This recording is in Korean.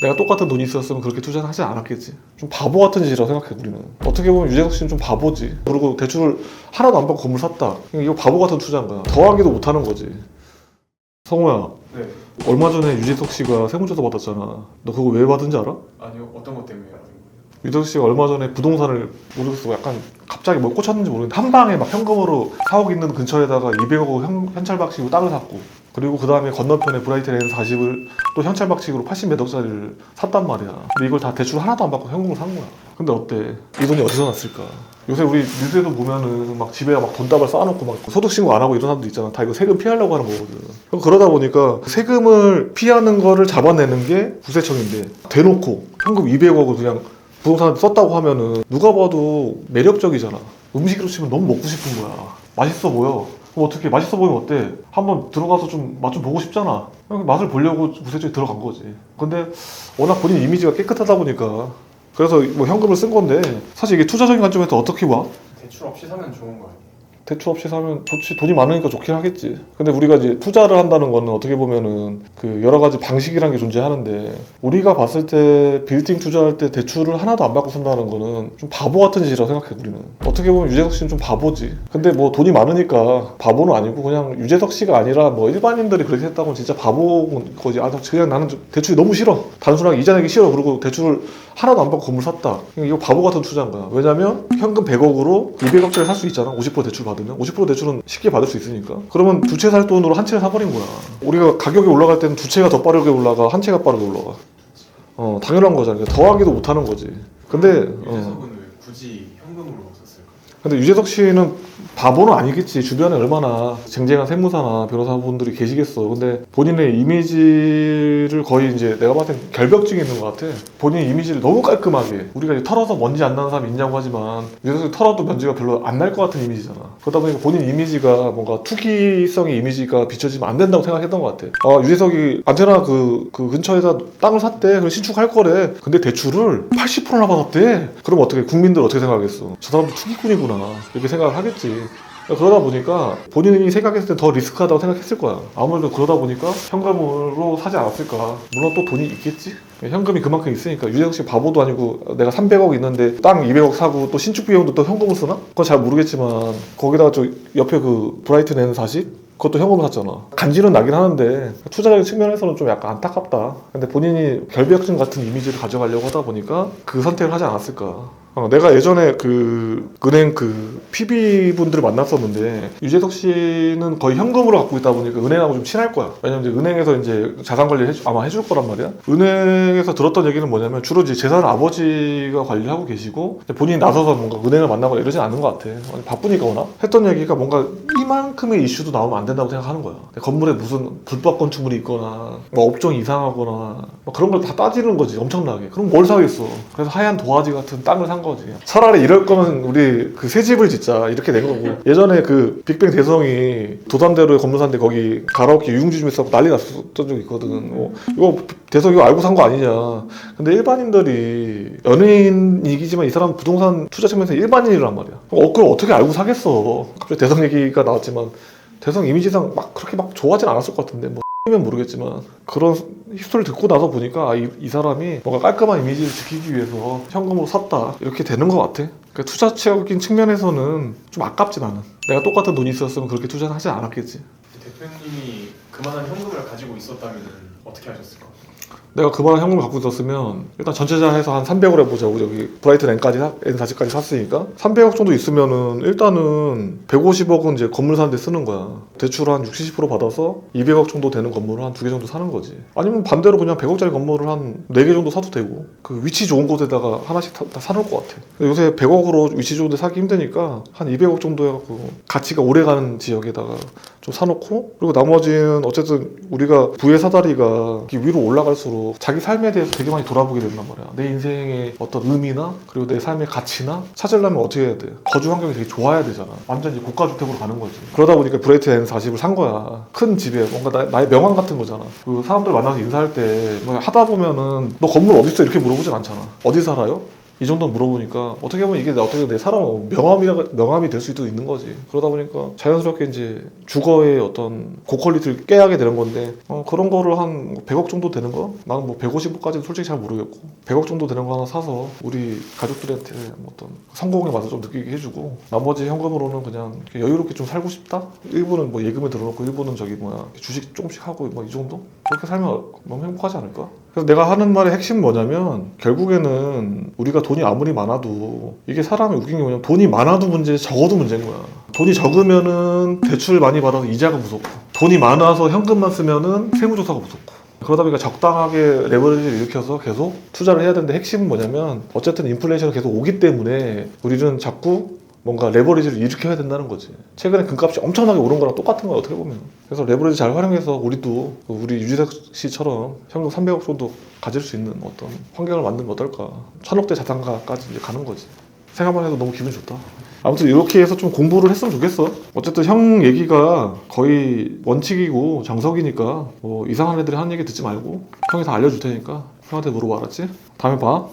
내가 똑같은 돈이 있었으면 그렇게 투자는 하지 않았겠지. 좀 바보 같은 짓이라고 생각해 우리는. 어떻게 보면 유재석 씨는 좀 바보지. 그리고 대출을 하나도 안 받고 건물 샀다. 이거 바보 같은 투자인 거야. 더하기도 못 하는 거지. 성호야, 네. 얼마 전에 유재석 씨가 세무조사 받았잖아. 너 그거 왜 받은지 알아? 아니요. 어떤 것 때문에 알아요? 유재석 씨가 얼마 전에 부동산을 모르겠어. 약간 갑자기 뭘 꽂혔는지 모르겠는데 한 방에 막 현금으로 4억 있는 근처에다가 200억 현, 현찰박식으로 땅을 샀고 그리고 그 다음에 건너편에 브라이트 랜 40을 또 현찰박식으로 80몇 억짜리를 샀단 말이야. 근데 이걸 다 대출 하나도 안 받고 현금을 산 거야. 근데 어때? 이 돈이 어디서 났을까? 요새 우리 뉴스에도 보면은 막 집에 막 돈다발 쌓아놓고 막 소득신고 안 하고 이런 사람도 있잖아. 다 이거 세금 피하려고 하는 거거든. 그러다 보니까 세금을 피하는 거를 잡아내는 게 국세청인데 대놓고 현금 200억을 그냥 부동산 썼다고 하면은 누가 봐도 매력적이잖아. 음식으로 치면 너무 먹고 싶은 거야. 맛있어 보여. 그럼 어떻게 맛있어 보이면 어때? 한번 들어가서 좀 맛 좀 보고 싶잖아. 맛을 보려고 구세청에 들어간 거지. 근데 워낙 본인 이미지가 깨끗하다 보니까 그래서 뭐 현금을 쓴 건데 사실 이게 투자적인 관점에서 어떻게 봐? 대출 없이 사면 좋은 거 아니에요? 대출 없이 사면 좋지. 돈이 많으니까 좋긴 하겠지. 근데 우리가 이제 투자를 한다는 거는 어떻게 보면은 그 여러 가지 방식이라는 게 존재하는데 우리가 봤을 때 빌딩 투자할 때 대출을 하나도 안 받고 쓴다는 거는 좀 바보 같은 짓이라고 생각해 우리는. 어떻게 보면 유재석 씨는 좀 바보지. 근데 뭐 돈이 많으니까 바보는 아니고 그냥 유재석 씨가 아니라 뭐 일반인들이 그렇게 했다고 진짜 바보인 거지. 아 그냥 나는 좀 대출이 너무 싫어. 단순하게 이자 내기 싫어. 그리고 대출을 하나도 안 받고 건물 샀다. 이거 바보 같은 투자인 거야. 왜냐면 현금 100억으로 200억짜리 살 수 있잖아. 50% 대출 받으면. 50% 대출은 쉽게 받을 수 있으니까. 그러면 두 채 살 돈으로 한 채를 사버린 거야. 우리가 가격이 올라갈 때는 두 채가 더 빠르게 올라가 한 채가 빠르게 올라가. 어 당연한 거잖아. 그러니까 더하기도 못하는 거지. 근데 어. 굳이 현금으로 썼을까? 근데 유재석 씨는 바보는 아니겠지. 주변에 얼마나 쟁쟁한 세무사나 변호사분들이 계시겠어. 근데 본인의 이미지를 거의 이제 내가 봤을 땐 결벽증이 있는 것 같아. 본인 이미지를 너무 깔끔하게. 우리가 이제 털어서 먼지 안 나는 사람 있냐고 하지만 유재석 씨 털어도 먼지가 별로 안 날 것 같은 이미지잖아. 그러다 보니까 본인 이미지가 뭔가 투기성의 이미지가 비춰지면 안 된다고 생각했던 것 같아. 아, 유재석이 안테나 그, 그 근처에다 땅을 샀대. 그럼 신축할 거래. 근데 대출을 80%나 받았대. 그럼 어떻게, 국민들 어떻게 생각하겠어? 저 사람도 투기꾼이구나. 이렇게 생각을 하겠지. 그러다 보니까 본인이 생각했을 때 더 리스크하다고 생각했을 거야. 아무래도 그러다 보니까 현금으로 사지 않았을까. 물론 또 돈이 있겠지? 현금이 그만큼 있으니까 유재석 씨 바보도 아니고 내가 300억 있는데 땅 200억 사고 또 신축 비용도 또 현금을 쓰나? 그건 잘 모르겠지만 거기다가 저 옆에 그 브라이트 낸 40? 그것도 현금으로 샀잖아. 간지는 나긴 하는데 투자적인 측면에서는 좀 약간 안타깝다. 근데 본인이 결벽증 같은 이미지를 가져가려고 하다 보니까 그 선택을 하지 않았을까. 어, 내가 예전에 그 은행 그 PB 분들을 만났었는데 유재석 씨는 거의 현금으로 갖고 있다 보니까 은행하고 좀 친할 거야. 왜냐면 이제 은행에서 이제 자산 관리 해주, 아마 해줄 거란 말이야. 은행에서 들었던 얘기는 뭐냐면 주로 이제 재산을 아버지가 관리하고 계시고 본인이 나서서 뭔가 은행을 만나거나 이러진 않는 것 같아. 바쁘니까 워낙 했던 얘기가 뭔가 이만큼의 이슈도 나오면 안 된다고 생각하는 거야. 건물에 무슨 불법 건축물이 있거나 뭐 업종이 이상하거나 뭐 그런 걸 다 따지는 거지 엄청나게. 그럼 뭘 사겠어? 그래서 하얀 도화지 같은 땅을 산 거 지. 차라리 이럴 거면 우리 그 새 집을 짓자 이렇게 된 거고. 예전에 그 빅뱅 대성이 도담대로에 건물 샀는데 거기 가라오케 유흥주 좀 있었고 난리 났었던 적이 있거든. 뭐 이거 대성 이거 알고 산 거 아니냐. 근데 일반인들이 연예인이기지만 이 사람 부동산 투자 측면에서 일반인이란 말이야. 어, 그걸 어떻게 알고 사겠어. 갑자기 대성 얘기가 나왔지만 대성 이미지상 막 그렇게 막 좋아하진 않았을 것 같은데 뭐 면 모르겠지만 그런 히스토리를 듣고 나서 보니까 아, 이, 이 사람이 뭔가 깔끔한 이미지를 지키기 위해서 현금으로 샀다. 이렇게 되는 것 같아. 그러니까 투자적인 측면에서는 좀 아깝지 나는. 내가 똑같은 돈이 있었으면 그렇게 투자는 하지 않았겠지. 대표님이 그만한 현금을 가지고 있었다면 어떻게 하셨을까? 내가 그만한 현금을 갖고 있었으면 일단 전체자 해서 한 300을 해보자고 저기 브라이트 N까지 사- N40까지 샀으니까. 300억 정도 있으면은 일단은 150억은 이제 건물 사는데 쓰는 거야. 대출 한 60, 70% 받아서 200억 정도 되는 건물을 한 두 개 정도 사는 거지. 아니면 반대로 그냥 100억짜리 건물을 한 4개 정도 사도 되고. 그 위치 좋은 곳에다가 하나씩 다, 다 사놓을 것 같아. 요새 100억으로 위치 좋은 데 사기 힘드니까 한 200억 정도 해갖고 가치가 오래가는 지역에다가 좀 사놓고 그리고 나머지는 어쨌든 우리가 부의 사다리가 위로 올라갈수록 자기 삶에 대해서 되게 많이 돌아보게 된단 말이야. 내 인생의 어떤 의미나 그리고 내 삶의 가치나 찾으려면 어떻게 해야 돼? 거주 환경이 되게 좋아야 되잖아. 완전 이제 고가주택으로 가는 거지. 그러다 보니까 브레이트 N40을 산 거야. 큰 집에 뭔가 나, 나의 명함 같은 거잖아. 그 사람들 만나서 인사할 때뭐 하다 보면은 너 건물 어디 있어 이렇게 물어보진 않잖아. 어디 살아요? 이 정도 물어보니까 어떻게 보면 이게 어떻게 내 사람 명함이 명함이 될 수도 있는 거지. 그러다 보니까 자연스럽게 이제 주거의 어떤 고퀄리티를 깨하게 되는 건데 어, 그런 거를 한 100억 정도 되는 거? 나는 뭐 150억까지는 솔직히 잘 모르겠고 100억 정도 되는 거 하나 사서 우리 가족들한테 뭐 어떤 성공의 맛을 좀 느끼게 해주고 나머지 현금으로는 그냥 여유롭게 좀 살고 싶다? 일부는 뭐 예금에 들어놓고 일부는 저기 뭐야 주식 조금씩 하고 뭐 이 정도? 그렇게 살면 너무 행복하지 않을까? 그래서 내가 하는 말의 핵심 뭐냐면 결국에는 우리가 돈이 아무리 많아도 이게 사람이 웃긴 게 뭐냐면 돈이 많아도 문제 적어도 문제인 거야. 돈이 적으면은 대출 많이 받아서 이자가 무섭고 돈이 많아서 현금만 쓰면은 세무조사가 무섭고. 그러다 보니까 적당하게 레버리지를 일으켜서 계속 투자를 해야 되는데 핵심은 뭐냐면 어쨌든 인플레이션이 계속 오기 때문에 우리는 자꾸 뭔가 레버리지를 일으켜야 된다는 거지. 최근에 금값이 엄청나게 오른 거랑 똑같은 거야 어떻게 보면. 그래서 레버리지 잘 활용해서 우리도 우리 유지석 씨처럼 현금 300억 정도 가질 수 있는 어떤 환경을 만들면 어떨까. 천억대 자산가까지 이제 가는 거지. 생각만 해도 너무 기분 좋다. 아무튼 이렇게 해서 좀 공부를 했으면 좋겠어. 어쨌든 형 얘기가 거의 원칙이고 정석이니까 뭐 이상한 애들이 하는 얘기 듣지 말고 형이 다 알려줄 테니까 형한테 물어봐 알았지? 다음에 봐.